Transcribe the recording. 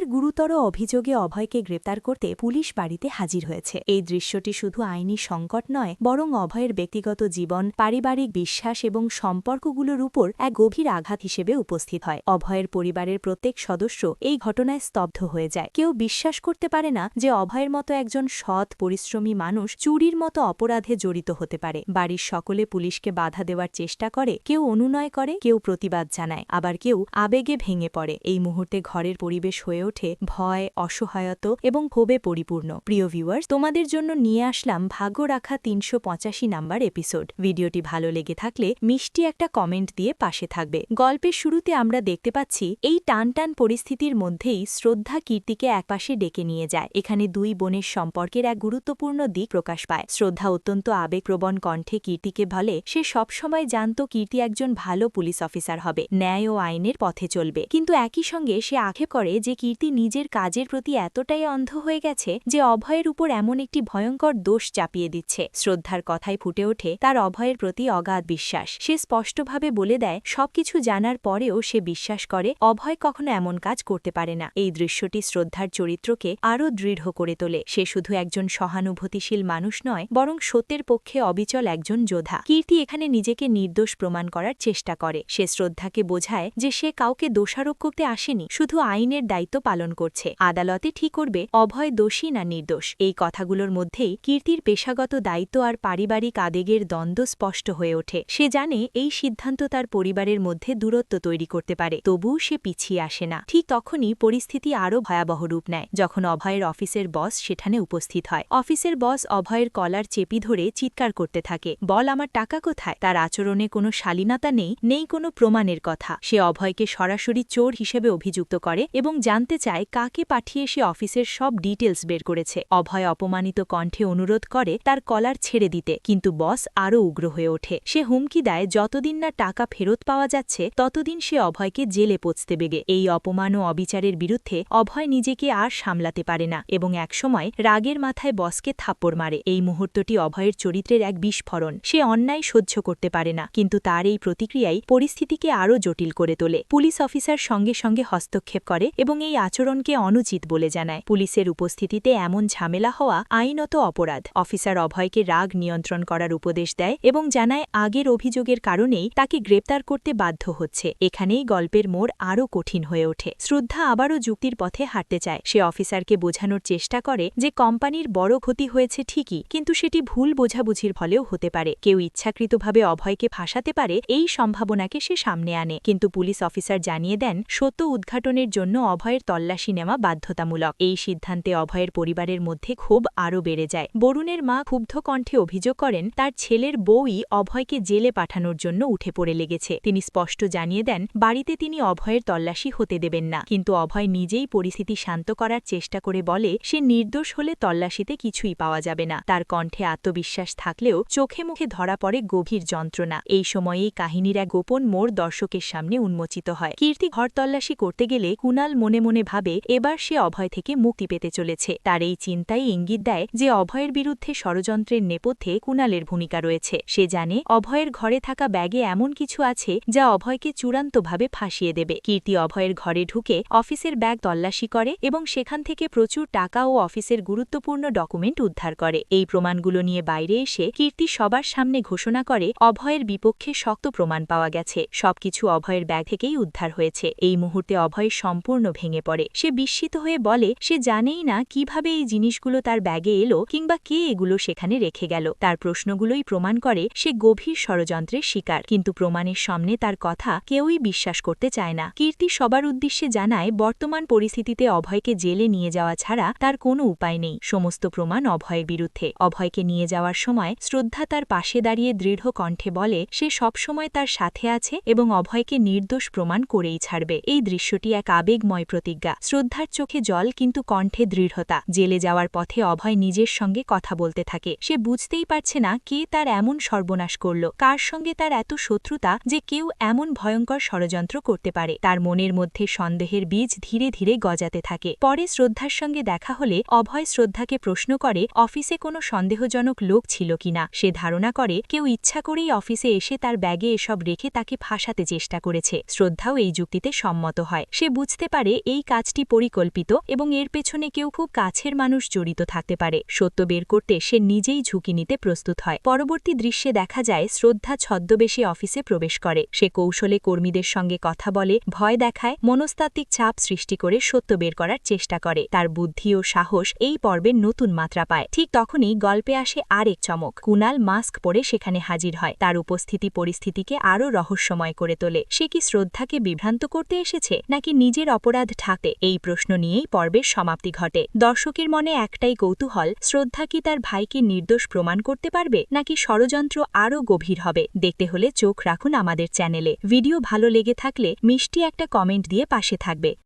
ফের গুরুতর অভিযোগে অভয়কে গ্রেপ্তার করতে পুলিশ বাড়িতে হাজির হয়েছে। এই দৃশ্যটি শুধু আইনি সংকট নয়, বরং অভয়ের ব্যক্তিগত জীবন, পারিবারিক বিশ্বাস এবং সম্পর্কগুলোর উপর এক গভীর আঘাত হিসেবে উপস্থিত হয়। অভয়ের পরিবারের প্রত্যেক সদস্য এই ঘটনায় স্তব্ধ হয়ে যায়। কেউ বিশ্বাস করতে পারে না যে অভয়ের মতো একজন সৎ, পরিশ্রমী মানুষ চুরির মতো অপরাধে জড়িত হতে পারে। বাড়ির সকলে পুলিশকে বাধা দেওয়ার চেষ্টা করে, কেউ অনুনয় করে, কেউ প্রতিবাদ জানায়, আবার কেউ আবেগে ভেঙে পড়ে। এই মুহূর্তে ঘরের পরিবেশ হয়ে ওঠে ভয় অসহায়ত এবং ক্ষোভে পরিপূর্ণ। প্রিয় ভিউয়ার্স তোমাদের জন্য নিয়ে আসলাম ভাগ্য রাখা তিনশো পঁচাশি নাম্বার এপিসোড ভিডিওটি ভালো লেগে থাকলে মিষ্টি একটা কমেন্ট দিয়ে পাশে থাকবে। গল্পের শুরুতে আমরা দেখতে পাচ্ছি, এই টান টান পরিস্থিতির মধ্যেই শ্রদ্ধা কীর্তিকে একপাশে ডেকে নিয়ে যায়। এখানে দুই বোনের সম্পর্কের এক গুরুত্বপূর্ণ দিক প্রকাশ পায়। শ্রদ্ধা অত্যন্ত আবেগপ্রবণ কণ্ঠে কীর্তিকে বলে, সে সবসময় জানত কীর্তি একজন ভালো পুলিশ অফিসার হবে। ন্যায় ও আইনের পথে চলবে। কিন্তু একই সঙ্গে সে আক্ষেপ করে যে কীর্তি নিজের কাজের প্রতি এতটাই অন্ধ হয়ে গেছে যে অভয়ের উপর এমন একটি ভয়ঙ্কর দোষ চাপিয়ে দিচ্ছে। শ্রদ্ধার কথায় ফুটে ওঠে তার অভয়ের প্রতি অগাধ বিশ্বাস। সে স্পষ্টভাবে বলে দেয়, সবকিছু জানার পরেও সে বিশ্বাস করে, অভয় কখনো এমন কাজ করতে পারে না। এই দৃশ্যটি শ্রদ্ধার চরিত্রকে আরও দৃঢ় করে তোলে। সে শুধু একজন সহানুভূতিশীল মানুষ নয়, বরং সত্যের পক্ষে অবিচল একজন যোদ্ধা। কীর্তি এখানে নিজেকে নির্দোষ প্রমাণ করার চেষ্টা করে। সে শ্রদ্ধাকে বোঝায় যে সে কাউকে দোষারোপ করতে আসেনি, শুধু আইনের দায়িত্ব পালন করছে। আদালতে ঠিক করবে? অভয় দোষী না নির্দোষ? এই কথাগুলোর মধ্যেই কীর্তির পেশাগত দায়িত্ব আর পারিবারিক আবেগের দ্বন্দ্ব স্পষ্ট হয়ে ওঠে। সে জানে এই সিদ্ধান্ত তার পরিবারের মধ্যে দূরত্ব তৈরি করতে পারে, তবুও সে পিছিয়ে আসে না। ঠিক তখনই পরিস্থিতি আরও ভয়াবহ রূপ নেয়, যখন অভয়ের অফিসের বস সেখানে উপস্থিত হয়। অফিসের বস অভয়ের কলার চেপি ধরে চিৎকার করতে থাকে, বল, আমার টাকা কোথায়? তার আচরণে কোনো শালীনতা নেই নেই কোনো প্রমাণের কথা। সে অভয়কে সরাসরি চোর হিসেবে অভিযুক্ত করে এবং জানতে চায় কাকে পাঠিয়ে সে অফিসের সব ডিটেলস বের করেছে। অভয় অপমানিত কণ্ঠে অনুরোধ করে তার কলার ছেড়ে দিতে, কিন্তু বস আরও উগ্র হয়ে ওঠে। সে হুমকি দেয়, যতদিন না টাকা ফেরত পাওয়া যাচ্ছে, ততদিন সে অভয়কে জেলে পচতে বেগে। এই অপমান ও অবিচারের বিরুদ্ধে অভয় নিজেকে আর সামলাতে পারে না এবং একসময় রাগের মাথায় বসকে থাপ্পড় মারে। এই মুহূর্তটি অভয়ের চরিত্রের এক বিস্ফোরণ। সে অন্যায় সহ্য করতে পারে না, কিন্তু তার এই প্রতিক্রিয়াই পরিস্থিতিকে আরও জটিল করে তোলে। পুলিশ অফিসার সঙ্গে সঙ্গে হস্তক্ষেপ করে এবং এই আচরণকে অনুচিত বলে জানায়। পুলিশের উপস্থিতিতে এমন ঝামেলা হওয়া আইনত অপরাধ। অফিসার অভয়কে রাগ নিয়ন্ত্রণ করার উপদেশ দেয় এবং জানায়, আগের অভিযোগের কারণেই তাকে গ্রেপ্তার করতে বাধ্য হচ্ছে। এখানেই গল্পের মোড় আরও কঠিন হয়ে ওঠে। শ্রদ্ধা আবারও যুক্তির পথে হাঁটতে চায়। সে অফিসারকে বোঝানোর চেষ্টা করে যে কোম্পানির বড় ক্ষতি হয়েছে ঠিকই, কিন্তু সেটি ভুল বোঝাবুঝির ফলেও হতে পারে। কেউ ইচ্ছাকৃতভাবে অভয়কে ফাঁসাতে পারে, এই সম্ভাবনাকে সে সামনে আনে। কিন্তু পুলিশ অফিসার জানিয়ে দেন, সত্য উদ্ঘাটনের জন্য অভয়ের তল্লাশি নেওয়া বাধ্যতামূলক। এই সিদ্ধান্তে অভয়ের পরিবারের মধ্যে ক্ষোভ আরও বেড়ে যায়। বরুণের মা ক্ষুব্ধ কণ্ঠে অভিযোগ করেন, তার ছেলের বউই অভয়কে জেলে পাঠানোর জন্য উঠে পড়ে লেগেছে। তিনি স্পষ্ট জানিয়ে দেন, বাড়িতে তিনি অভয়ের তল্লাশি হতে দেবেন না। কিন্তু অভয় নিজেই পরিস্থিতি শান্ত করার চেষ্টা করে বলে, সে নির্দোষ হলে তল্লাশিতে কিছুই পাওয়া যাবে না। তার কণ্ঠে আত্মবিশ্বাস থাকলেও চোখে মুখে ধরা পড়ে গভীর যন্ত্রণা। এই সময়েই কাহিনীর এক গোপন মোড় দর্শকের সামনে উন্মোচিত হয়। কীর্তি ঘর তল্লাশি করতে গেলে কুনাল মনে মনে ভাবে, এবার সে অভয় থেকে মুক্তি পেতে চলেছে। তার এই চিন্তাই ইঙ্গিত দেয় যে, অভয়ের বিরুদ্ধে ষড়যন্ত্রের নেপথ্যে কুনালের ভূমিকা রয়েছে। সে জানে, অভয়ের ঘরে থাকা ব্যাগে এমন কিছু আছে যা অভয়কে চূড়ান্তভাবে ফাঁসিয়ে দেবে। কীর্তি অভয়ের ঘরে ঢুকে অফিসের ব্যাগ তল্লাশি করে এবং সেখান থেকে প্রচুর টাকা ও অফিসের গুরুত্বপূর্ণ ডকুমেন্ট উদ্ধার করে। এই প্রমাণগুলো নিয়ে বাইরে এসে কীর্তি সবার সামনে ঘোষণা করে, অভয়ের বিপক্ষে শক্ত প্রমাণ পাওয়া গেছে। সবকিছু অভয়ের ব্যাগ থেকেই উদ্ধার হয়েছে। এই মুহূর্তে অভয় সম্পূর্ণ ভেঙে পড়ে। সে বিস্মিত হয়ে বলে, সে জানেই না কীভাবে এই জিনিসগুলো তার ব্যাগে এলো কিংবা কে এগুলো সেখানে রেখে গেল। তার প্রশ্নগুলোই প্রমাণ করে সে গভীর ষড়যন্ত্রের শিকার। কিন্তু প্রমাণের সামনে তার কথা কেউই বিশ্বাস করতে চায় না। কীর্তি সবার উদ্দেশ্যে জানায়, বর্তমান পরিস্থিতিতে অভয়কে জেলে নিয়ে যাওয়া ছাড়া তার কোনো উপায় নেই। সমস্ত প্রমাণ অভয়ের বিরুদ্ধে। অভয়কে নিয়ে যাওয়ার সময় শ্রদ্ধা তার পাশে দাঁড়িয়ে দৃঢ় কণ্ঠে বলে, সে সবসময় তার সাথে আছে এবং অভয়কে নির্দোষ প্রমাণ করেই ছাড়বে। এই দৃশ্যটি এক আবেগময় প্রতিজ্ঞা। শ্রদ্ধার চোখে জল কিন্তু কণ্ঠে দৃঢ়তা। জেলে যাওয়ার পথে অভয় নিজের সঙ্গে কথা বলতে থাকে। সে বুঝতেই পারছে না কে তার এমন সর্বনাশ করল, কার সঙ্গে তার এত শত্রুতা যে কেউ এমন ভয়ঙ্কর ষড়যন্ত্র করতে পারে। তার মনের মধ্যে সন্দেহের বীজ ধীরে ধীরে গজাতে থাকে। পরে শ্রদ্ধার সঙ্গে দেখা হলে অভয় শ্রদ্ধাকে প্রশ্ন করে, অফিসে কোনো সন্দেহজনক লোক ছিল কিনা সে ধারণা করে, কেউ ইচ্ছা করেই অফিসে এসে তার ব্যাগে এসব রেখে তাকে ফাঁসাতে চেষ্টা করেছে। শ্রদ্ধাও এই যুক্তিতে সম্মত হয়। সে বুঝতে পারে, এই এই কাজটি পরিকল্পিত এবং এর পেছনে কেউ খুব কাছের মানুষ জড়িত থাকতে পারে। সত্য বের করতে সে নিজেই ঝুঁকি নিতে প্রস্তুত হয়। পরবর্তী দৃশ্যে দেখা যায়, শ্রদ্ধা ছদ্মবেশী অফিসে প্রবেশ করে। সে কৌশলে কর্মীদের সঙ্গে কথা বলে, ভয় দেখায়, মনস্তাত্ত্বিক চাপ সৃষ্টি করে সত্য বের করার চেষ্টা করে। তার বুদ্ধি ও সাহস এই পর্বের নতুন মাত্রা পায়। ঠিক তখনই গল্পে আসে আরেক চমক। কুনাল মাস্ক পরে সেখানে হাজির হয়। তার উপস্থিতি পরিস্থিতিকে আরও রহস্যময় করে তোলে। সে কি শ্রদ্ধাকে বিভ্রান্ত করতে এসেছে, নাকি নিজের অপরাধ ঢাকতে এই প্রশ্ন নিয়েই পর্বের সমাপ্তি ঘটে। দর্শকের মনে একটাই কৌতূহল, শ্রদ্ধা কি তার ভাইকে নির্দোষ প্রমাণ করতে পারবে, নাকি ষড়যন্ত্র আরও গভীর হবে? দেখতে হলে চোখ রাখুন আমাদের চ্যানেলে। ভিডিও ভালো লেগে থাকলে মিষ্টি একটা কমেন্ট দিয়ে পাশে থাকবে।